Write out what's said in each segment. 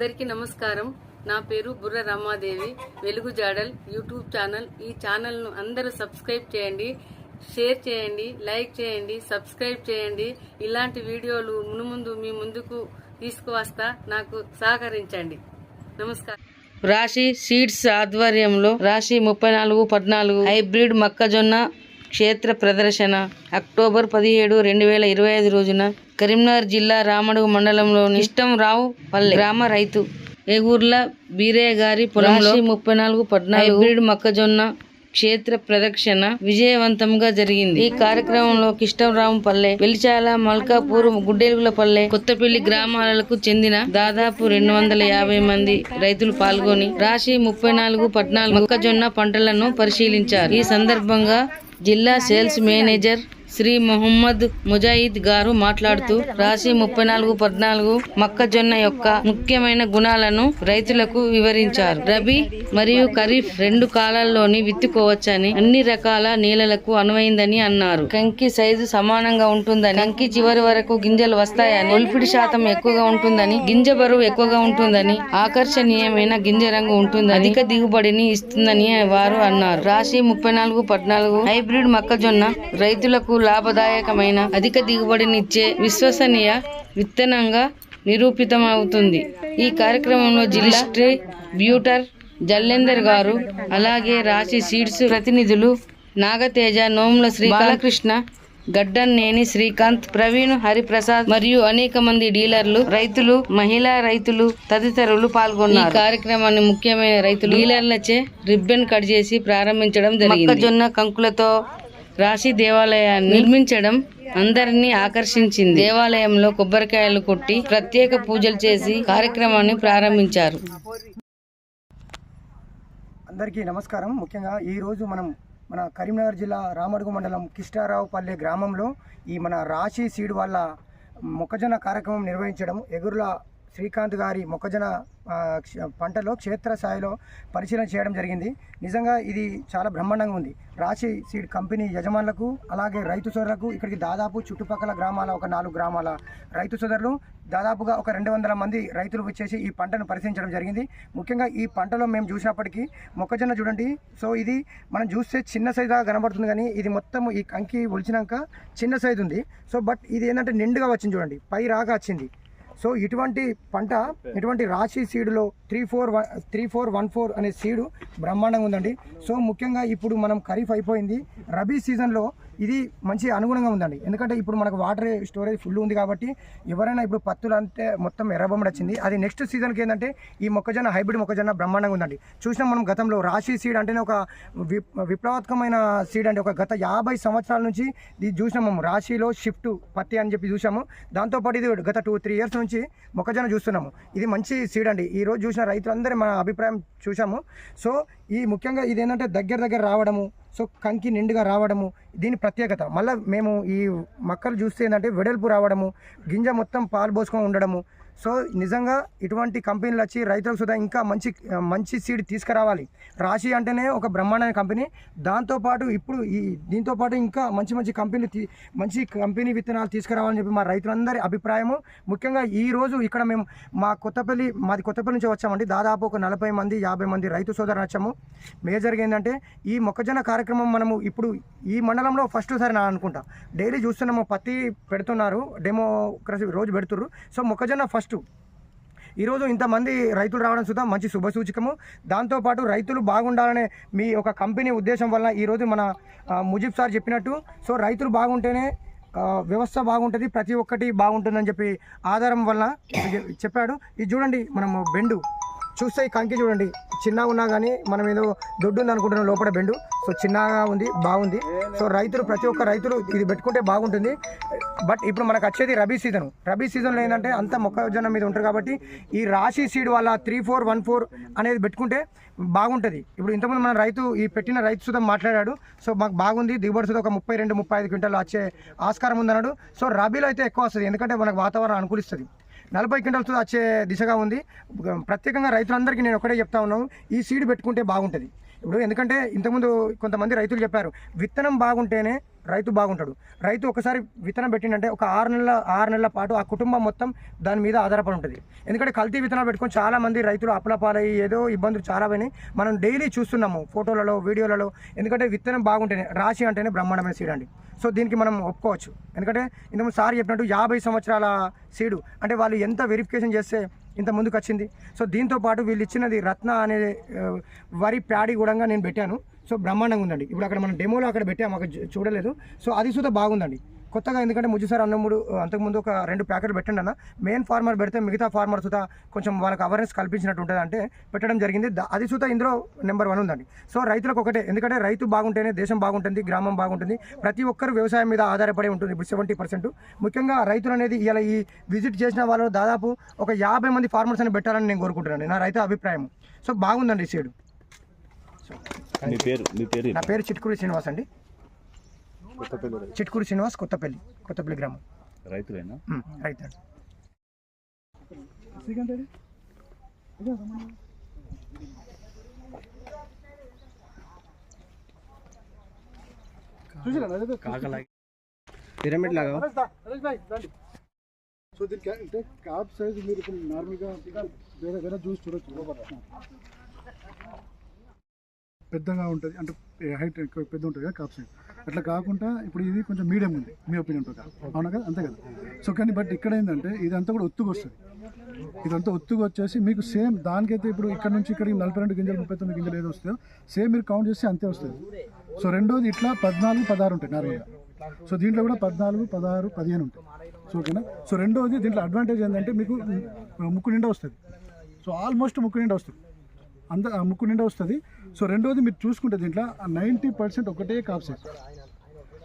అందరికీ నమస్కారం. నా పేరు బుర్ర రమాదేవి. వెలుగు జాడల్ యూట్యూబ్ ఛానల్. ఈ ఛానల్ను అందరూ సబ్స్క్రైబ్ చేయండి షేర్ చేయండి లైక్ చేయండి సబ్స్క్రైబ్ చేయండి. ఇలాంటి వీడియోలు మునుముందు మీ ముందుకు తీసుకువస్తా నాకు సహకరించండి. నమస్కారం. రాశి సీడ్స్ ఆధ్వర్యంలో రాశి ముప్పై నాలుగు పద్నాలుగు హైబ్రిడ్ మొక్కజొన్న క్షేత్ర ప్రదర్శన అక్టోబర్ పదిహేడు రెండు వేల ఇరవై ఐదు రోజున కరీంనగర్ జిల్లా రామడుగు మండలంలోని ఇష్టం రావు పల్లె. గ్రామ రైతు. ఏగూర్ల బీరయ్య గారి పొలంలో ముప్పై నాలుగు పద్నాలుగు హైబ్రిడ్ మొక్కజొన్న క్షేత్ర ప్రదక్షిణ విజయవంతంగా జరిగింది. ఈ కార్యక్రమంలో కిష్టంరాంపల్లె వెలిచాల మల్కాపూర్ గుడ్డేలుగులపల్లె కొత్తపల్లి గ్రామాలకు చెందిన దాదాపు రెండు వందల యాభై మంది రైతులు పాల్గొని రాశి ముప్పై నాలుగు పద్నాలుగు మొక్కజొన్న పంటలను పరిశీలించారు. ఈ సందర్భంగా జిల్లా సేల్స్ మేనేజర్ శ్రీ మొహమ్మద్ ముజాయిద్ గారు మాట్లాడుతూ రాశి ముప్పై నాలుగు పద్నాలుగు మొక్కజొన్న యొక్క ముఖ్యమైన గుణాలను రైతులకు వివరించారు. రబీ మరియు ఖరీఫ్ రెండు కాలాల్లోని విత్తుకోవచ్చని అన్ని రకాల నేలలకు అనువైందని అన్నారు. కంకి సైజు సమానంగా ఉంటుందని కంకి చివరి వరకు గింజలు వస్తాయని ఒలిపిడి శాతం ఎక్కువగా ఉంటుందని గింజ బరువు ఎక్కువగా ఉంటుందని ఆకర్షణీయమైన గింజ రంగు ఉంటుందని అధిక దిగుబడిని ఇస్తుందని వారు అన్నారు. రాశి ముప్పై నాలుగు పద్నాలుగు హైబ్రిడ్ మొక్కజొన్న రైతులకు లాభదాయకమైన అధిక దిగుబడినిచ్చే విశ్వసనీయ విత్తనంగా నిరూపితమవుతుంది. ఈ కార్యక్రమంలో జిల్లా బ్యూటర్ జల్లేందర్ గారు అలాగే రాశి సీడ్స్ ప్రతినిధులు నాగతేజ నోముల శ్రీ బాలకృష్ణ గడ్డన్నేని శ్రీకాంత్ ప్రవీణ్ హరిప్రసాద్ మరియు అనేక మంది డీలర్లు రైతులు మహిళా రైతులు తదితరులు పాల్గొన్నారు. ఈ కార్యక్రమాన్ని ముఖ్యమైన రైతులు డీలర్లచే రిబ్బన్ కట్ చేసి ప్రారంభించడం జరిగింది. మొక్కజొన్న కంకులతో రాశి దేవాలయాన్ని నిర్మించడం అందరినీ ఆకర్షించింది. దేవాలయంలో కొబ్బరికాయలు కొట్టి ప్రత్యేక పూజలు చేసి కార్యక్రమాన్ని ప్రారంభించారు. అందరికీ నమస్కారం. ముఖ్యంగా ఈరోజు మనం మన కరీంనగర్ జిల్లా రామడుగు మండలం కిష్టారావుపల్లె గ్రామంలో ఈ మన రాశి సీడ్ వాళ్ళ మొక్కజొన్న కార్యక్రమం నిర్వహించడం ఎగురుల శ్రీకాంత్ గారి మొక్కజొన్న పంటలో క్షేత్రస్థాయిలో పరిశీలన చేయడం జరిగింది. నిజంగా ఇది చాలా బ్రహ్మాండంగా ఉంది. రాశి సీడ్ కంపెనీ యజమానులకు అలాగే రైతు సోదరులకు ఇక్కడికి దాదాపు చుట్టుపక్కల గ్రామాల ఒక నాలుగు గ్రామాల రైతు సోదరులు దాదాపుగా ఒక రెండు వందల మంది రైతులు వచ్చేసి ఈ పంటను పరిశీలించడం జరిగింది. ముఖ్యంగా ఈ పంటలో మేము చూసినప్పటికీ మొక్కజొన్న చూడండి. సో ఇది మనం చూస్తే చిన్న సైజుగా కనబడుతుంది కానీ ఇది మొత్తం ఈ కంకి ఒలిచినాక చిన్న సైజు ఉంది. సో బట్ ఇది ఏంటంటే నిండుగా వచ్చింది చూడండి. పై రాగా వచ్చింది. సో ఇటువంటి పంట ఇటువంటి Rasi సీడులో three four one three four one four అనే సీడు బ్రహ్మాండంగా ఉందండి. సో ముఖ్యంగా ఇప్పుడు మనం ఖరీఫ్ అయిపోయింది. రబీ సీజన్లో ఇది మంచి అనుగుణంగా ఉందండి. ఎందుకంటే ఇప్పుడు మనకు వాటర్ స్టోరేజ్ ఫుల్ ఉంది కాబట్టి ఎవరైనా ఇప్పుడు పత్తులు అంటే మొత్తం ఎర్రబొమ్మడి వచ్చింది అది నెక్స్ట్ సీజన్కి ఏంటంటే ఈ మొక్కజొన్న హైబ్రిడ్ మొక్కజొన్న బ్రహ్మాండంగా ఉందండి. చూసినాం మనం గతంలో రాశి సీడ్ అంటేనే ఒక విప్ విప్లవాత్మకమైన సీడ్ అండి. ఒక గత యాభై సంవత్సరాల నుంచి ఇది చూసినాం మేము రాశిలో షిఫ్ట్ పత్తి అని చెప్పి చూసాము దాంతోపాటు ఇది గత టూ త్రీ ఇయర్స్ నుంచి మొక్కజొన్న చూస్తున్నాము. ఇది మంచి సీడ్ అండి. ఈ రోజు చూసిన రైతులందరి మన అభిప్రాయం చూసాము సో ఈ ముఖ్యంగా ఇది ఏంటంటే దగ్గర దగ్గర రావడము సో కంకి నిండుగా రావడము దీని ప్రత్యేకత. మళ్ళీ మేము ఈ మొక్కలు చూస్తే ఏంటంటే వెడల్పు రావడము గింజ మొత్తం పాలు పోసుకొని ఉండడము సో నిజంగా ఇటువంటి కంపెనీలు వచ్చి రైతులకు సుధా ఇంకా మంచి మంచి సీడ్ తీసుకురావాలి. రాశి అంటేనే ఒక బ్రహ్మాండమైన కంపెనీ. దాంతోపాటు ఇప్పుడు ఈ దీంతోపాటు ఇంకా మంచి మంచి కంపెనీలు తీ- మంచి కంపెనీ విత్తనాలు తీసుకురావాలని చెప్పి మా రైతులందరి అభిప్రాయము. ముఖ్యంగా ఈ రోజు ఇక్కడ మేము మా కొత్తపల్లి మాది కొత్తపల్లి నుంచి వచ్చామండి. దాదాపు ఒక నలభై మంది యాభై మంది రైతు సోదరులు వచ్చాము. మేజర్గా ఏంటంటే ఈ మొక్కజొన్న కార్యక్రమం మనము ఇప్పుడు ఈ మండలంలో ఫస్ట్ సారి నా అనుకుంటా. డైలీ చూస్తున్నాము పత్తి పెడుతున్నారు డెమోక్రసీ రోజు పెడుతుర్రు. సో మొక్కజొన్న ఫస్ట్ ఈరోజు ఇంతమంది రైతులు రావడం చూద్దాం. మంచి శుభసూచకము దాంతోపాటు రైతులు బాగుండాలనే మీ ఒక కంపెనీ ఉద్దేశం వల్ల ఈరోజు మన ముజిబ్ సార్ చెప్పినట్టు. సో రైతులు బాగుంటేనే వ్యవస్థ బాగుంటుంది. ప్రతి ఒక్కటి బాగుంటుందని చెప్పి ఆధారం వల్ల చెప్పాడు. ఇది చూడండి మనము బెండు. చూస్తే ఈ కంకి చూడండి. చిన్నగా ఉన్నా కానీ మనం ఏదో దొడ్డు ఉంది అనుకుంటున్నాం లోపల బెండు. సో చిన్నగా ఉంది బాగుంది. సో రైతులు ప్రతి ఒక్క రైతులు ఇది పెట్టుకుంటే బాగుంటుంది. బట్ ఇప్పుడు మనకు వచ్చేది రబీ సీజన్. రబీ సీజన్లో ఏంటంటే అంత మొక్కజొన్న మీద ఉంటారు కాబట్టి ఈ రాశి సీడ్ వల్ల త్రీ ఫోర్ వన్ ఫోర్ అనేది పెట్టుకుంటే బాగుంటుంది. ఇప్పుడు ఇంతకుముందు మన రైతు ఈ పెట్టిన రైతు సుధా మాట్లాడాడు. సో మాకు బాగుంది దిగుబడి సుధా ఒక ముప్పై రెండు ముప్పై ఐదు క్వింటాలు వచ్చే ఆస్కారం ఉందన్నాడు. సో రబీలో అయితే ఎక్కువ వస్తుంది. ఎందుకంటే మనకు వాతావరణం అనుకూలిస్తుంది. నలభై క్వింటల్స్ వచ్చే దిశగా ఉంది. ప్రత్యేకంగా రైతులందరికీ నేను ఒకటే చెప్తా ఉన్నాను. ఈ సీడ్ పెట్టుకుంటే బాగుంటుంది. ఇప్పుడు ఎందుకంటే ఇంతకుముందు కొంతమంది రైతులు చెప్పారు విత్తనం బాగుంటేనే రైతు బాగుంటాడు. రైతు ఒకసారి విత్తనం పెట్టిందంటే ఒక ఆరు నెలల ఆరు నెలల పాటు ఆ కుటుంబం మొత్తం దాని మీద ఆధారపడి ఉంటుంది. ఎందుకంటే కల్తీ విత్తనాలు పెట్టుకొని చాలామంది రైతులు అప్పులపాలయ్యి ఏదో ఇబ్బందులు చాలా పోయినాయి. మనం డైలీ చూస్తున్నాము ఫోటోలలో వీడియోలలో. ఎందుకంటే విత్తనం బాగుంటేనే రాశి అంటేనే బ్రహ్మాండమైన సీడ్ అండి. సో దీనికి మనం ఒప్పుకోవచ్చు. ఎందుకంటే ఇంతకుముందు సార్ చెప్పినట్టు యాభై సంవత్సరాల సీడు అంటే వాళ్ళు ఎంత వెరిఫికేషన్ చేస్తే ఇంత ముందుకు వచ్చింది సో దీంతో పాటు వీళ్ళు ఇచ్చినది రత్న అనే వరి ప్యాడీ కూడా నేను పెట్టాను. సో బ్రహ్మాండంగా ఉందండి. ఇప్పుడు అక్కడ మనం డెమోలో అక్కడ పెట్టాము అక్కడ చూడలేదు. సో అది సుతా బాగుందండి. కొత్తగా ఎందుకంటే ముజ్జుసారి అన్నముడు అంతకుముందు ఒక రెండు ప్యాకెట్లు పెట్టండి అన్న. మెయిన్ ఫార్మర్ పెడితే మిగతా ఫార్మర్ సుతా కొంచెం వాళ్ళకి అవేర్నెస్ కల్పించినట్టు ఉంటుంది అంటే పెట్టడం జరిగింది. అది సుతా ఇందులో నెంబర్ వన్ ఉందండి. సో రైతులకు ఒకటే ఎందుకంటే రైతు బాగుంటేనే దేశం బాగుంటుంది గ్రామం బాగుంటుంది. ప్రతి ఒక్కరు వ్యవసాయం మీద ఆధారపడి ఉంటుంది ఇప్పుడు సెవెంటీ పర్సెంట్ ముఖ్యంగా రైతులు అనేది ఇలా ఈ విజిట్ చేసిన వాళ్ళు దాదాపు ఒక యాభై మంది ఫార్మర్స్ అని పెట్టాలని నేను కోరుకుంటున్నాను. నా రైతు అభిప్రాయం. సో బాగుందండి ఈ సీడ్ మీ పేరు మీ పేరు నా పేరు చిట్కూరి శ్రీనివాస్ అండి. చిట్కూరి శ్రీనివాస్ కొత్తపల్లి కొత్తపల్లి గ్రామం. రైతులేనా? రైతు పిరమిడ్ లాగా? సో దీనికి అంటే కాప్ సైజ్ మీరు ఇప్పుడు నార్మల్గా వేరే వేరే జ్యూస్ చూడొచ్చు. పెద్దగా ఉంటుంది. అంటే హైట్ ఎక్కువ పెద్ద ఉంటుంది కదా కాప్ సైడ్ అట్లా కాకుండా ఇప్పుడు ఇది కొంచెం మీడియం ఉంది మీ ఒపీనియన్ ప్రకారం. అవునా కదా? అంతే కదా? సో కానీ బట్ ఇక్కడ ఏంటంటే ఇదంతా కూడా ఒత్తుగా వస్తుంది. ఇదంతా ఒత్తుగా వచ్చేసి మీకు సేమ్ దానికైతే ఇప్పుడు ఇక్కడ నుంచి ఇక్కడికి నలభై రెండు గింజలు ముప్పై తొమ్మిది గింజలు ఏదో వస్తాయో సేమ్ మీరు కౌంట్ చేస్తే అంతే వస్తుంది. సో రెండోది ఇట్లా పద్నాలుగు పదహారు ఉంటాయి నార్మల్గా. సో దీంట్లో కూడా పద్నాలుగు పదహారు పదిహేను ఉంటాయి. సో ఓకేనా సో రెండోది దీంట్లో అడ్వాంటేజ్ ఏంటంటే మీకు ముక్కు నిండా వస్తుంది. సో ఆల్మోస్ట్ ముక్కు నిండా వస్తుంది. అంద ముక్కు నిండా వస్తుంది. సో రెండోది మీరు చూసుకుంటే దీంట్లో నైంటీ పర్సెంట్ ఒకటే కాప్సే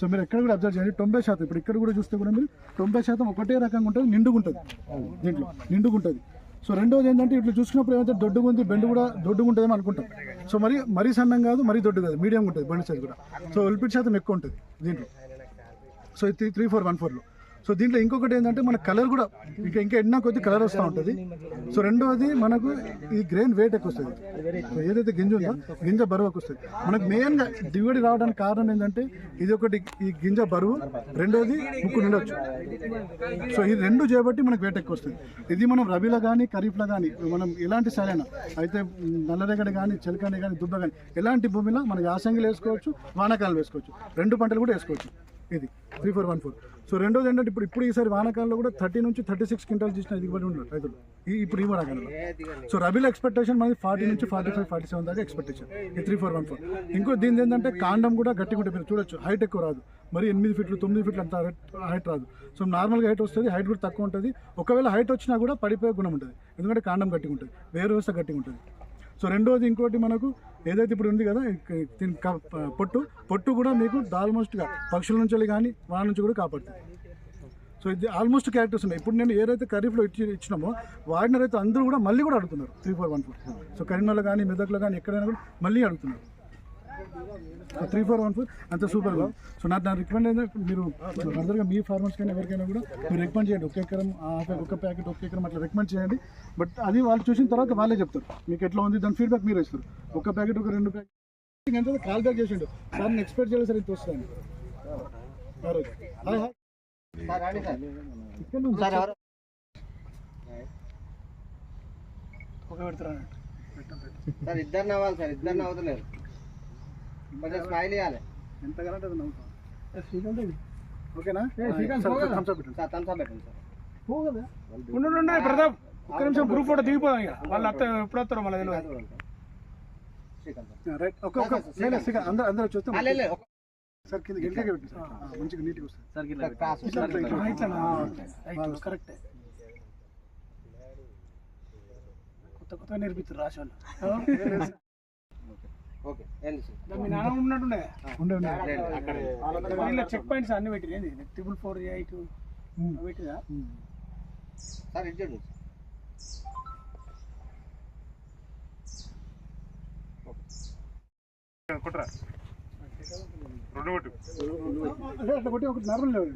సో మీరు ఎక్కడ కూడా అబ్జర్వ్ చేయండి. తొంభై శాతం ఇప్పుడు ఇక్కడ కూడా చూస్తే కూడా మీరు తొంభై శాతం ఒకటే రకంగా ఉంటుంది నిండుగుంటుంది దీంట్లో నిండుగా ఉంటుంది. సో రెండోది ఏంటంటే ఇట్లా చూసుకున్నప్పుడు ఏమైతే దొడ్డుగా ఉంది బెండు కూడా దొడ్డుగా ఉంటుందేమో అనుకుంటాం. సో మరి మరీ సన్నం కాదు మరీ దొడ్డు కాదు మీడియం ఉంటుంది బండి సైజ్ కూడా. సో ఉల్పిట్ శాతం ఎక్కువ ఉంటుంది దీంట్లో. సో ఇది త్రీ ఫోర్ వన్ ఫోర్లో. సో దీంట్లో ఇంకొకటి ఏంటంటే మన కలర్ కూడా ఇంకా ఇంకా ఎన్నో కొద్ది కలర్ వస్తూ ఉంటుంది. సో రెండవది మనకు ఈ గ్రెయిన్ వెయిట్ ఎక్కువ వస్తుంది. సో ఏదైతే గింజ ఉందో గింజ బరువు ఎక్కువ వస్తుంది. మనకు మెయిన్గా దిగుబడి రావడానికి కారణం ఏంటంటే ఇది ఒకటి ఈ గింజ బరువు రెండోది ముక్కు నిండొచ్చు సో ఈ రెండు చేయబట్టి మనకు వెయిట్ ఎక్కువ వస్తుంది. ఇది మనం రబీలో కానీ ఖరీఫ్లో కానీ మనం ఎలాంటి సరైన అయితే నల్లరేగడి కానీ చిలకని కానీ దుబ్బ కానీ ఎలాంటి భూమిలో మనం యాసంగిలు వేసుకోవచ్చు వానాకాలం వేసుకోవచ్చు. రెండు పంటలు కూడా వేసుకోవచ్చు. ఇది three four one four. So రెండోది ఏంటంటే ఇప్పుడు ఇప్పుడు ఈసారి వానాకాలంలో కూడా థర్టీ నుంచి థర్టీ సిక్స్ క్వింటాల్ చేసిన దిగుబడి ఉన్నారు రైతులు. ఈ ఇప్పుడు ఈ వానాకాలంలో. సో రబీలో ఎక్స్పెక్టేషన్ మనకి ఫార్టీ నుంచి ఫార్టీ ఫైవ్ ఫార్టీ సెవెన్ దాకా ఎక్స్పెక్టేషన్ ఈ త్రీ ఫోర్ వన్ ఫోర్. ఇంకో దీని ఏంటంటే కాండం కూడా గట్టిగా ఉంటుంది మీరు చూడొచ్చు. హైట్ ఎక్కువ రాదు. మరి ఎనిమిది ఫీట్లు తొమ్మిది ఫీట్లు అంత హైట్ రాదు. సో నార్మల్గా హైట్ వస్తుంది హైట్ కూడా తక్కువ ఉంటుంది. ఒకవేళ హైట్ వచ్చినా కూడా పడిపోయే గుణం ఉంటుంది. ఎందుకంటే కాండం గట్టిగా ఉంటుంది వేరు వ్యవస్థ గట్టిగా ఉంటుంది. సో రెండోది ఇంకోటి మనకు ఏదైతే ఇప్పుడు ఉంది కదా దీని పొట్టు పొట్టు కూడా మీకు ఆల్మోస్ట్గా పక్షుల నుంచి కానీ వాళ్ళ నుంచి కూడా కాపాడుతుంది. సో ఇది ఆల్మోస్ట్ క్యారెక్టర్స్ ఉన్నాయి. ఇప్పుడు నేను ఏదైతే ఖరీఫ్లో ఇచ్చి ఇచ్చినామో వాడిన రైతు అందరూ కూడా మళ్ళీ కూడా అడుగుతున్నారు. Three four one four so కరీంనగర్లో కానీ మెదక్లో కానీ ఎక్కడైనా కూడా మళ్ళీ అడుగుతున్నారు. Three four one four? అంత సూపర్గా సో నాకు నా రికమెండ్ ఏంటంటే మీరు ఫర్దర్గా మీ ఫార్మర్స్ కానీ ఎవరికైనా కూడా మీరు రికమెండ్ చేయండి. ఒక ఎకరం ఒక ప్యాకెట్ ఒక ఎకరం అట్లా రికమెండ్ చేయండి. బట్ అది వాళ్ళు చూసిన తర్వాత వాళ్ళే చెప్తారు. మీకు ఎట్లా ఉంది? దాని ఫీడ్బ్యాక్ మీరు ఇస్తారు. ఒక ప్యాకెట్ ఒక రెండు ప్యాకెట్ ఎంత కాల్ బ్యాక్ చేసిండు. సార్ నేను ఎక్స్పెక్ట్ చేయాలి సార్ ఇంత వస్తుంది సార్ ఇద్దరు నవ్వాలి సార్ ఇద్దరు నవ్వుతలేరు కొంచెం స్మైల్ ఇవ్వాలి ఎంత కరెంట్ అది నవ్వుతాం ఓకేనా? థమ్స్ అప్ పెట్టండి. సార్ థమ్స్ అప్ పెట్టండి సార్. ఉండు ప్రతాప్ ఒక్క నిమిషం గ్రూప్ ఫోటో దిగిపోదాం ఇక. వాళ్ళు అత్త ఎప్పుడు వస్తారో మళ్ళీ తెలియదు. శ్రీకాంత్ రైట్. ఒక ఒక లేదు, శ్రీకాంత్, అందరూ అందరూ చూస్తాం సార్. కింద గిల్కే పెట్టండి సార్ మంచిగా నీట్గా వస్తుంది. సార్ కరెక్ట్ కొత్త కొత్త నేర్పిస్తారు వాళ్ళు ఓకే ఏంది సార్. మీ నాన్న ఉన్నట్టుండే ఉండే చెక్ పాయింట్స్ అన్ని పెట్టిరు ఏంది? Triple four eight. సార్ ఇచ్చాడు అదే అట్లా కొట్టి ఒకటి నార్మల్ మీరు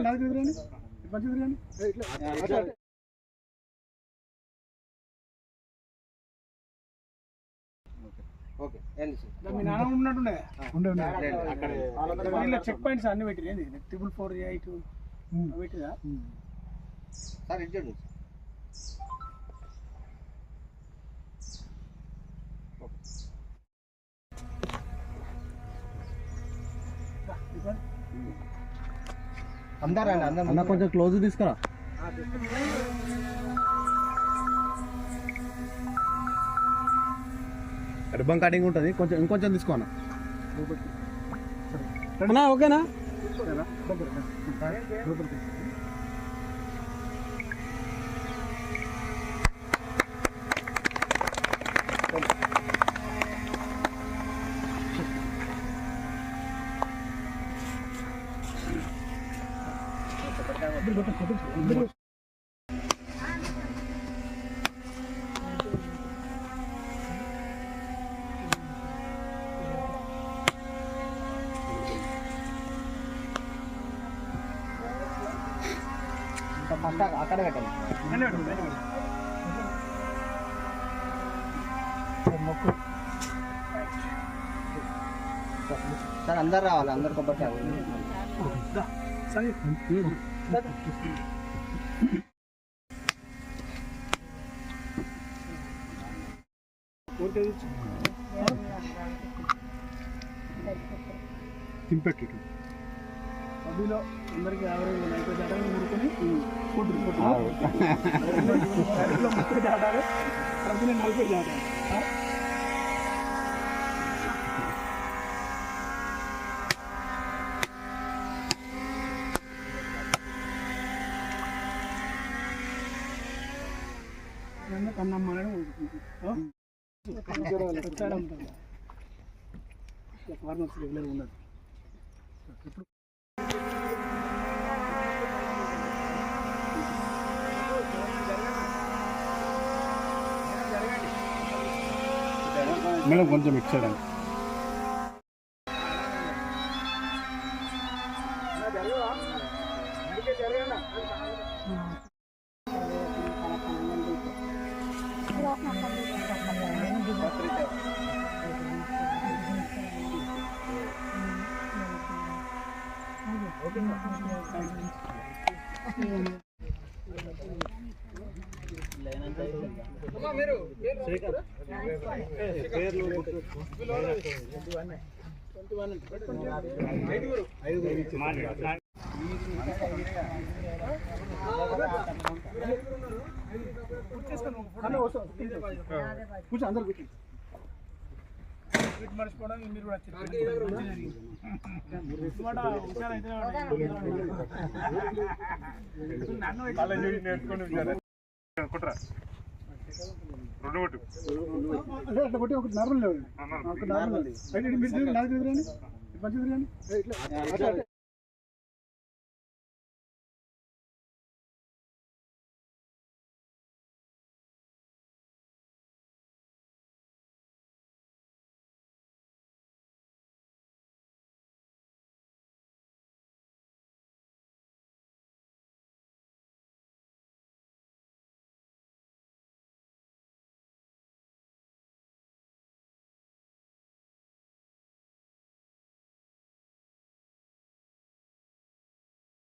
నాకు మంచిది తిరగండి ఓకే ఏంది సార్. మీ నాన్న ఉన్నట్టుండే ఉండే ఉండే. ఇలా చెక్ పాయింట్స్ అన్ని పెట్టి ఏంది? ట్రిపుల్ ఫోర్ ఎయిట్ పెట్టిదా సార్ అందరండి అందరం అన్న కొంచెం క్లోజ్ తీసుకురా. రిబ్బన్ కటింగ్ ఉంటుంది. కొంచెం ఇంకొంచెం తీసుకో అన్న. అన్నా ఓకేనా? ఫస్ట్ అక్కడ పెట్టండి. సార్ అందరు రావాలి అందరు కొబ్బరి తింపెట్టు సభ్యులో అందరికి యావరేజ్ నలభై దాటాలు ముడుకొని కొట్టుడు కొట్టుడు ముప్పై దాటాలు సభ్యులు నలభై దాటాలు అమ్ముతాడు ఫార్మర్స్ రెగ్యులర్ ఉండదు. మేడం కొంచెం ఇచ్చాడు కూర్చో అందరు కూర్చో. వీటి మర్చిపోవడం మీరు కూడా నన్ను నేర్చుకుని అట్లా కొట్టి. ఒకటి నార్మల్. నార్మల్. మీరు